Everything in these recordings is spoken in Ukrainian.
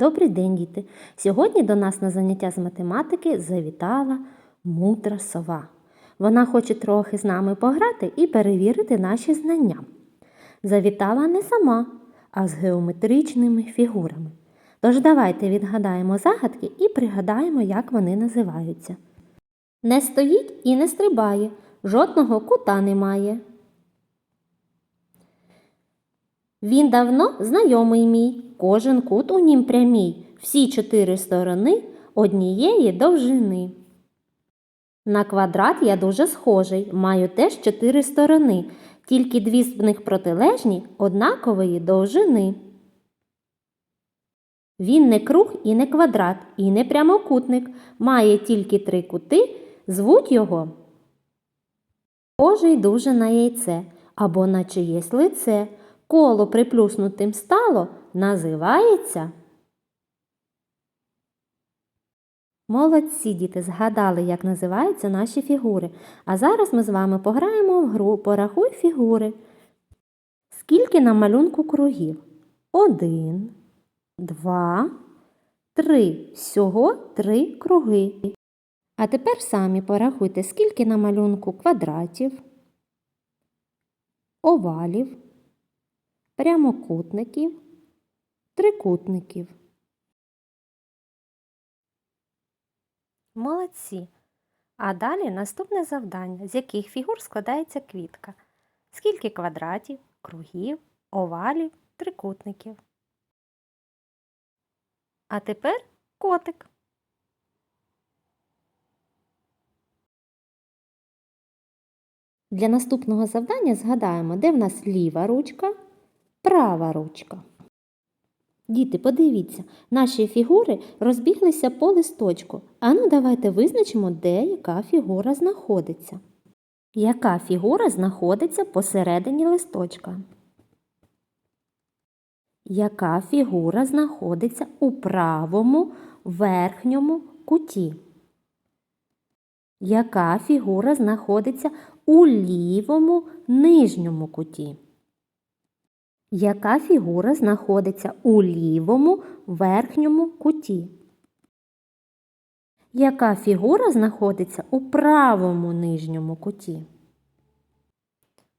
Добрий день, діти! Сьогодні до нас на заняття з математики завітала мудра сова. Вона хоче трохи з нами пограти і перевірити наші знання. Завітала не сама, а з геометричними фігурами. Тож давайте відгадаємо загадки і пригадаємо, як вони називаються. Не стоїть і не стрибає, жодного кута немає. Він давно знайомий мій, кожен кут у нім прямій, всі чотири сторони однієї довжини. На квадрат я дуже схожий, маю теж чотири сторони, тільки дві з них протилежні однакової довжини. Він не круг і не квадрат, і не прямокутник, має тільки три кути, звуть його Схожий дуже на яйце або на чиєсь лице. Коло приплюснутим стало, називається. Молодці діти згадали, як називаються наші фігури. А зараз ми з вами пограємо в гру Порахуй фігури. Скільки на малюнку кругів? Один, два, три. Всього три круги. А тепер самі порахуйте, скільки на малюнку квадратів, овалів прямокутників, трикутників. Молодці. А далі наступне завдання, з яких фігур складається квітка. Скільки квадратів, кругів, овалів, трикутників. А тепер котик. Для наступного завдання згадаємо, де в нас ліва ручка, права ручка. Діти, подивіться, наші фігури розбіглися по листочку. Ану, давайте визначимо, де яка фігура знаходиться. Яка фігура знаходиться посередині листочка? Яка фігура знаходиться у правому верхньому куті? Яка фігура знаходиться у лівому нижньому куті? Яка фігура знаходиться у лівому верхньому куті? Яка фігура знаходиться у правому нижньому куті?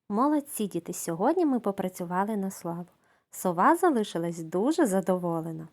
Молодці діти, сьогодні ми попрацювали на славу. Сова залишилась дуже задоволена.